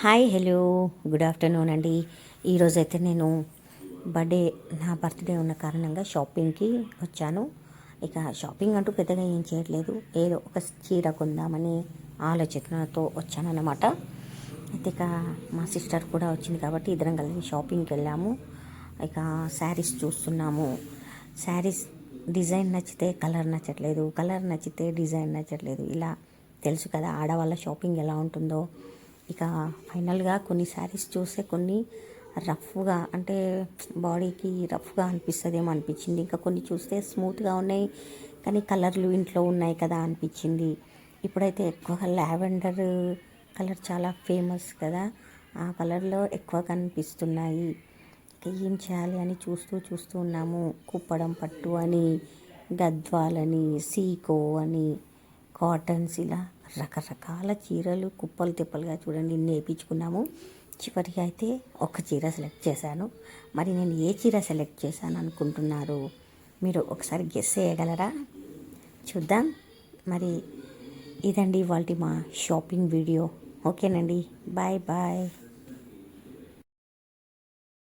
Hi hello. Good afternoon అండి. ఈరోజైతే నేను బర్త్డే నా బర్త్డే ఉన్న కారణంగా షాపింగ్కి వచ్చాను. ఇక షాపింగ్ అంటూ పెద్దగా ఏం చేయట్లేదు. ఏదో ఒక చీర కొందామని ఆలోచనతో వచ్చానన్నమాట. అయితే ఇక మా సిస్టర్ కూడా వచ్చింది కాబట్టి ఇద్దరం కలిసి షాపింగ్కి వెళ్ళాము. ఇక శారీస్ చూస్తున్నాము. శారీస్ డిజైన్ నచ్చితే కలర్ నచ్చట్లేదు. కలర్ నచ్చితే డిజైన్ నచ్చట్లేదు. ఇలా తెలుసు కదా ఆడవాళ్ళ షాపింగ్ ఎలా ఉంటుందో. ఇక ఫైనల్గా కొన్ని శారీస్ చూస్తే కొన్ని రఫ్గా అంటే బాడీకి రఫ్గా అనిపిస్తుందేమో అనిపించింది. ఇంకా కొన్ని చూస్తే స్మూత్గా ఉన్నాయి కానీ కలర్లు ఇంట్లో ఉన్నాయి కదా అనిపించింది. ఇప్పుడైతే ఎక్కువగా లావెండర్ కలర్ చాలా ఫేమస్ కదా ఆ కలర్లో ఎక్కువ కనిపిస్తున్నాయి. ఏం చేయాలి అని చూస్తూ చూస్తూ ఉన్నాము. కుప్పడం పట్టు అని గద్వాలని సీకో అని కాటన్స్ ఇలా రకరకాల చీరలు కుప్పలు తిప్పలుగా చూడండి ఇన్ని వేయించుకున్నాము చివరికి అయితే ఒక చీర సెలెక్ట్ చేశాను. మరి నేను ఏ చీర సెలెక్ట్ చేశాను అనుకుంటున్నారు? మీరు ఒకసారి గెస్ చేయగలరా? చూద్దాం. మరి ఇదండి ఇవాళ మా షాపింగ్ వీడియో. ఓకేనండి. Bye bye.